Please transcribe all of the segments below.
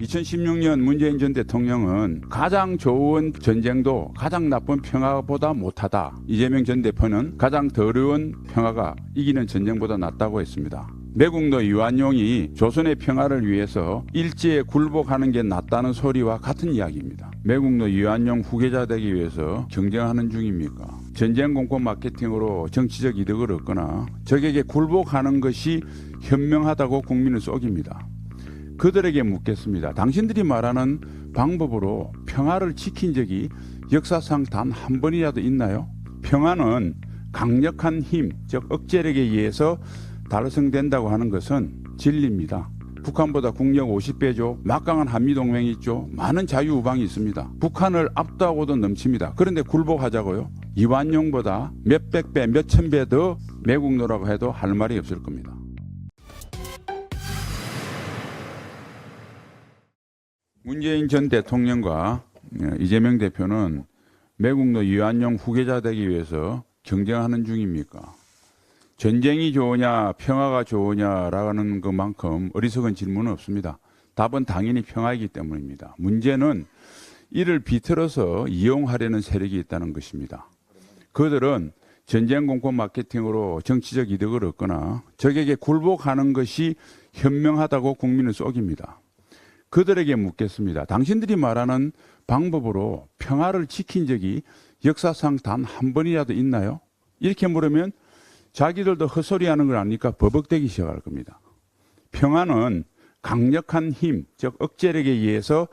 2016년 문재인 전 대통령은 가장 좋은 전쟁도 가장 나쁜 평화보다 못하다. 이재명 전 대표는 가장 더러운 평화가 이기는 전쟁보다 낫다고 했습니다. 매국노 이완용이 조선의 평화를 위해서 일제에 굴복하는 게 낫다는 소리와 같은 이야기입니다. 매국노 이완용 후계자 되기 위해서 경쟁하는 중입니까? 전쟁 공포 마케팅으로 정치적 이득을 얻거나 적에게 굴복하는 것이 현명하다고 국민을 속입니다. 그들에게 묻겠습니다. 당신들이 말하는 방법으로 평화를 지킨 적이 역사상 단 한 번이라도 있나요? 평화는 강력한 힘, 즉 억제력에 의해서 달성된다고 하는 것은 진리입니다. 북한보다 국력 50배죠. 막강한 한미동맹이 있죠. 많은 자유우방이 있습니다. 북한을 압도하고도 넘칩니다. 그런데 굴복하자고요? 이완용보다 몇백 배, 몇천 배 더 매국노라고 해도 할 말이 없을 겁니다. 문재인 전 대통령과 어, 이재명 대표는 매국노 이완용 후계자 되기 위해서 경쟁하는 중입니까? 전쟁이 좋으냐, 평화가 좋으냐라는 것만큼 어리석은 질문은 없습니다. 답은 당연히 평화이기 때문입니다. 문제는 이를 비틀어서 이용하려는 세력이 있다는 것입니다. 그들은 전쟁 공포 마케팅으로 정치적 이득을 얻거나 적에게 굴복하는 것이 현명하다고 국민을 속입니다. 그들에게 묻겠습니다. 당신들이 말하는 방법으로 평화를 지킨 적이 역사상 단 한 번이라도 있나요? 이렇게 물으면 자기들도 헛소리하는 걸 아니까 버벅대기 시작할 겁니다. 평화는 강력한 힘, 즉 억제력에 의해서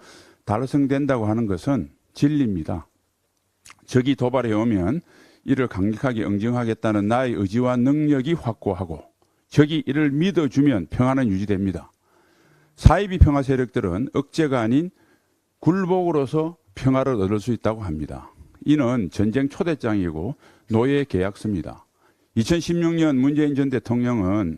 달성된다고 하는 것은 진리입니다. 적이 도발해 오면 이를 강력하게 응징하겠다는 나의 의지와 능력이 확고하고 적이 이를 믿어주면 평화는 유지됩니다. 사이비 평화 세력들은 억제가 아닌 굴복으로서 평화를 얻을 수 있다고 합니다. 이는 전쟁 초대장이고 노예 계약서입니다. 2016년 문재인 전 대통령은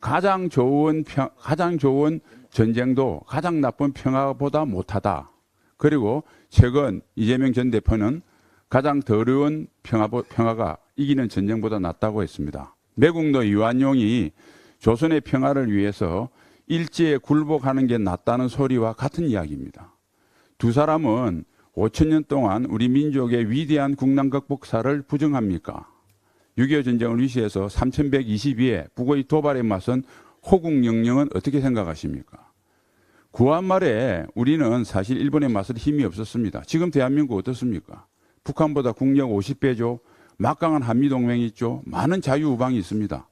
가장 좋은 평, 가장 좋은 전쟁도 가장 나쁜 평화보다 못하다. 그리고 최근 이재명 전 대표는 가장 더러운 평화, 평화가 이기는 전쟁보다 낫다고 했습니다. 매국노 이완용이 조선의 평화를 위해서 일제에 굴복하는 게 낫다는 소리와 같은 이야기입니다. 두 사람은 5천 년 동안 우리 민족의 위대한 국난 극복사를 부정합니까? 6.25 전쟁을 위시해서 3122의 북의 도발에 맞선 호국 영령은 어떻게 생각하십니까? 구한 말에 우리는 사실 일본에 맞설 힘이 없었습니다. 지금 대한민국 어떻습니까? 북한보다 국력 50배죠. 막강한 한미동맹이 있죠. 많은 자유우방이 있습니다.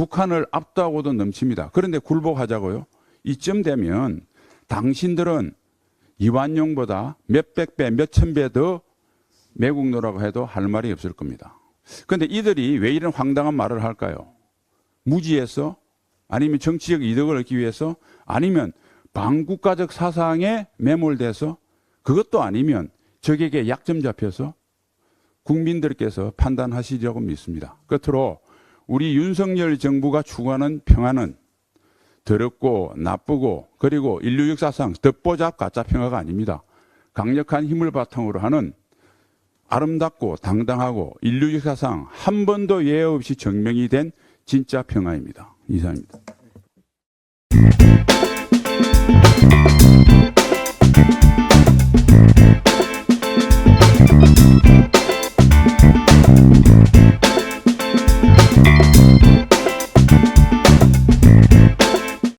북한을 압도하고도 넘칩니다. 그런데 굴복하자고요? 이쯤 되면 당신들은 이완용보다 몇백 배, 몇천 배 더 매국노라고 해도 할 말이 없을 겁니다. 그런데 이들이 왜 이런 황당한 말을 할까요? 무지해서? 아니면 정치적 이득을 얻기 위해서? 아니면 반국가적 사상에 매몰돼서? 그것도 아니면 적에게 약점 잡혀서? 국민들께서 판단하시려고 믿습니다. 끝으로 우리 윤석열 정부가 추구하는 평화는 더럽고 나쁘고 그리고 인류 역사상 덧보잡 가짜 평화가 아닙니다. 강력한 힘을 바탕으로 하는 아름답고 당당하고 인류 역사상 한 번도 예외 없이 증명이 된 진짜 평화입니다. 이상입니다.